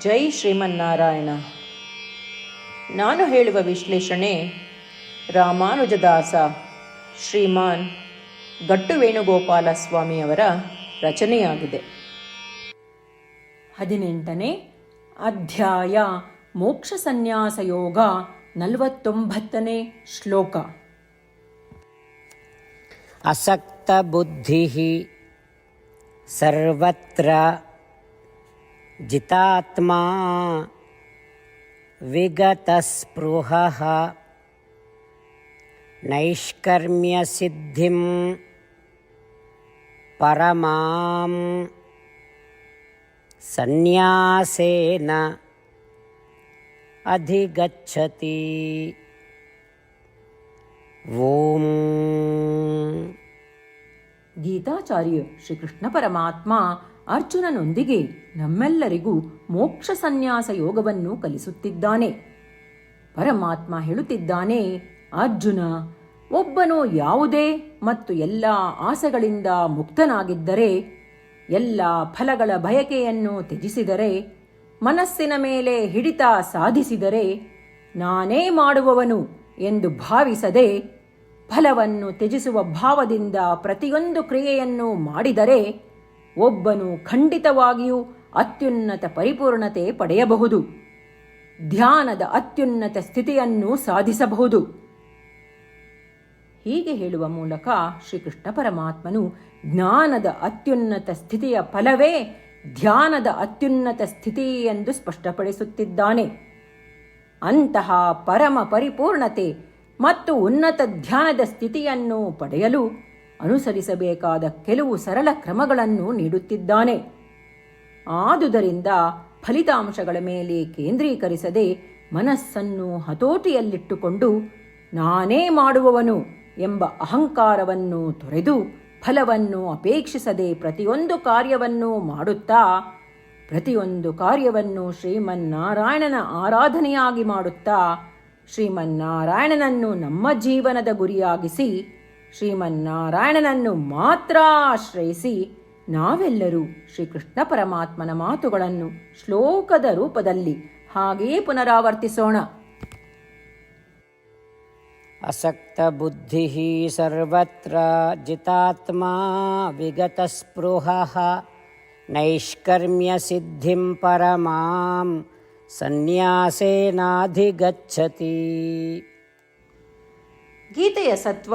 ಜೈ ಶ್ರೀಮನ್ನಾರಾಯಣ. ನಾನು ಹೇಳುವ ವಿಶ್ಲೇಷಣೆ ರಾಮಾನುಜದಾಸ ಶ್ರೀಮಾನ್ ಗಟ್ಟು ವೇಣುಗೋಪಾಲ ಸ್ವಾಮಿಯವರ ರಚನೆಯಾಗಿದೆ. ಹದಿನೆಂಟನೇ ಅಧ್ಯಾಯ ಮೋಕ್ಷ ಸನ್ಯಾಸ ಯೋಗ ನಲವತ್ತೊಂಬತ್ತನೇ ಶ್ಲೋಕ. ಅಸಕ್ತ ಬುದ್ಧಿ ಸರ್ವತ್ರ जितात्मा विगतस्पृहः। नैष्कर्म्यसिद्धिं परमां सन्न्यासेन अधिगच्छति। ओम गीताचार्य श्री परमात्मा ಅರ್ಜುನನೊಂದಿಗೆ ನಮ್ಮೆಲ್ಲರಿಗೂ ಮೋಕ್ಷ ಸನ್ಯಾಸ ಯೋಗವನ್ನು ಕಲಿಸುತ್ತಿದ್ದಾನೆ. ಪರಮಾತ್ಮ ಹೇಳುತ್ತಿದ್ದಾನೆ, ಅರ್ಜುನ, ಒಬ್ಬನು ಯಾವುದೇ ಮತ್ತು ಎಲ್ಲ ಆಸೆಗಳಿಂದ ಮುಕ್ತನಾಗಿದ್ದರೆ, ಎಲ್ಲ ಫಲಗಳ ಬಯಕೆಯನ್ನು ತ್ಯಜಿಸಿದರೆ, ಮನಸ್ಸಿನ ಮೇಲೆ ಹಿಡಿತ ಸಾಧಿಸಿದರೆ ನಾನೇ ಮಾಡುವವನು ಎಂದು ಭಾವಿಸದೆ, ಫಲವನ್ನು ತ್ಯಜಿಸುವ ಭಾವದಿಂದ ಪ್ರತಿಯೊಂದು ಕ್ರಿಯೆಯನ್ನು ಮಾಡಿದರೆ ಒಬ್ಬನು ಖಂಡಿತವಾಗಿಯೂ ಅತ್ಯುನ್ನತ ಪರಿಪೂರ್ಣತೆ ಪಡೆಯಬಹುದು. ಧ್ಯಾನದ ಅತ್ಯುನ್ನತ ಸ್ಥಿತಿಯನ್ನು ಸಾಧಿಸಬಹುದು. ಹೀಗೆ ಹೇಳುವ ಮೂಲಕ ಶ್ರೀಕೃಷ್ಣ ಪರಮಾತ್ಮನು ಜ್ಞಾನದ ಅತ್ಯುನ್ನತ ಸ್ಥಿತಿಯ ಫಲವೇ ಧ್ಯಾನದ ಅತ್ಯುನ್ನತ ಸ್ಥಿತಿ ಎಂದು ಸ್ಪಷ್ಟಪಡಿಸುತ್ತಿದ್ದಾನೆ. ಅಂತಹ ಪರಮ ಪರಿಪೂರ್ಣತೆ ಮತ್ತು ಉನ್ನತ ಧ್ಯಾನದ ಸ್ಥಿತಿಯನ್ನು ಪಡೆಯಲು ಅನುಸರಿಸಬೇಕಾದ ಕೆಲವು ಸರಳ ಕ್ರಮಗಳನ್ನು ನೀಡುತ್ತಿದ್ದಾನೆ. ಆದುದರಿಂದ ಫಲಿತಾಂಶಗಳ ಮೇಲೆ ಕೇಂದ್ರೀಕರಿಸದೆ ಮನಸ್ಸನ್ನು ಹತೋಟಿಯಲ್ಲಿಟ್ಟುಕೊಂಡು, ನಾನೇ ಮಾಡುವವನು ಎಂಬ ಅಹಂಕಾರವನ್ನು ತೊರೆದು, ಫಲವನ್ನು ಅಪೇಕ್ಷಿಸದೆ ಪ್ರತಿಯೊಂದು ಕಾರ್ಯವನ್ನು ಮಾಡುತ್ತಾ, ಪ್ರತಿಯೊಂದು ಕಾರ್ಯವನ್ನು ಶ್ರೀಮನ್ನಾರಾಯಣನ ಆರಾಧನೆಯಾಗಿ ಮಾಡುತ್ತಾ, ಶ್ರೀಮನ್ನಾರಾಯಣನನ್ನು ನಮ್ಮ ಜೀವನದ ಗುರಿಯಾಗಿಸಿ ಶ್ರೀಮನ್ನಾರಾಯಣನನ್ನು ಮಾತ್ರ ಆಶ್ರಯಿಸಿ ನಾವೆಲ್ಲರೂ ಶ್ರೀಕೃಷ್ಣ ಪರಮಾತ್ಮನ ಮಾತುಗಳನ್ನು ಶ್ಲೋಕದ ರೂಪದಲ್ಲಿ ಹಾಗೆಯೇ ಪುನರಾವರ್ತಿಸೋಣ. ಅಸಕ್ತ ಬುದ್ಧಿ ಸರ್ವತ್ರ ಜಿತಾತ್ಮ ವಿಗತ ಸ್ಪೃಹ ನೈಷ್ಕರ್ಮ್ಯ ಸಿದ್ಧಿಂ ಪರಮಾಂ ಸನ್ಯಾಸೇನಾಧಿಗಚ್ಚತಿ ಗೀತೆಯ ಸತ್ವ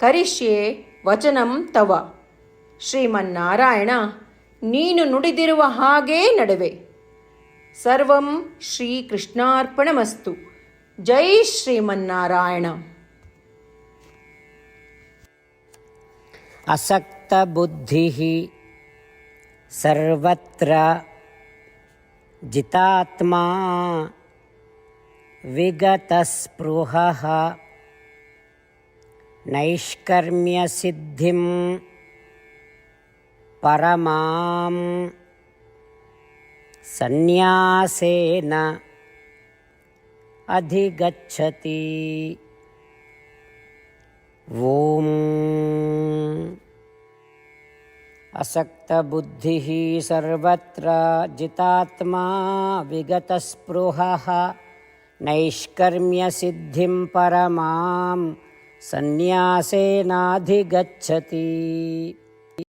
ಕರಿಷ್ಯೆ ವಚನಂ ತವ ಶ್ರೀಮನ್ನಾರಾಯಣ ನೀನು ನುಡಿದಿರುವ ಹಾಗೇ ನಡೆವೆ ಸರ್ವಂ ಶ್ರೀಕೃಷ್ಣಾರ್ಪಣಮಸ್ತು ಜೈ ಶ್ರೀಮನ್ನಾರಾಯಣ असक्तबुद्धिः सर्वत्र जितात्मा विगतस्पृहः नैष्कर्म्यसिद्धिं परमां सन्न्यासेन अधिगच्छति ॐ असक्तबुद्धिः सर्वत्र जितात्मा विगतस्पृहः नैष्कर्म्यसिद्धिं परमां सन्न्यासेनाधिगच्छति।